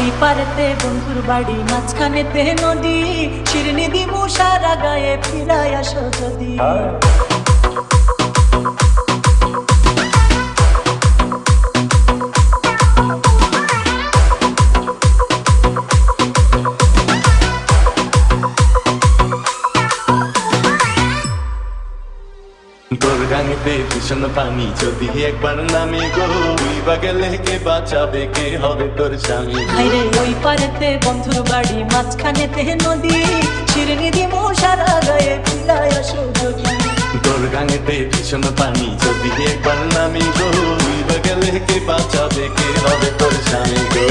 ওই পারেতে বন্ধুর বাড়ি মাঝখানেতে নদী। শিরনি দিমু গায়ে ফিরাই আসো যদি। তোর গাঙেতে ভীষণ পানি। যদি একবার নামে গো তুই বা গেলে কে বাঁচাবে কে হবে তোর স্বামী? হাইরে ওই পারেতে বন্ধুর বাড়ি মাঝখানেতে নদী। শিরনি দিমু সারা গায়ে ফিরাই আসো তোর গাঙেতে ভীষণ পানি। যদি একবার নামে গো তুই বা গেলে কে বাঁচাবে কে হবে তোর স্বামী গো?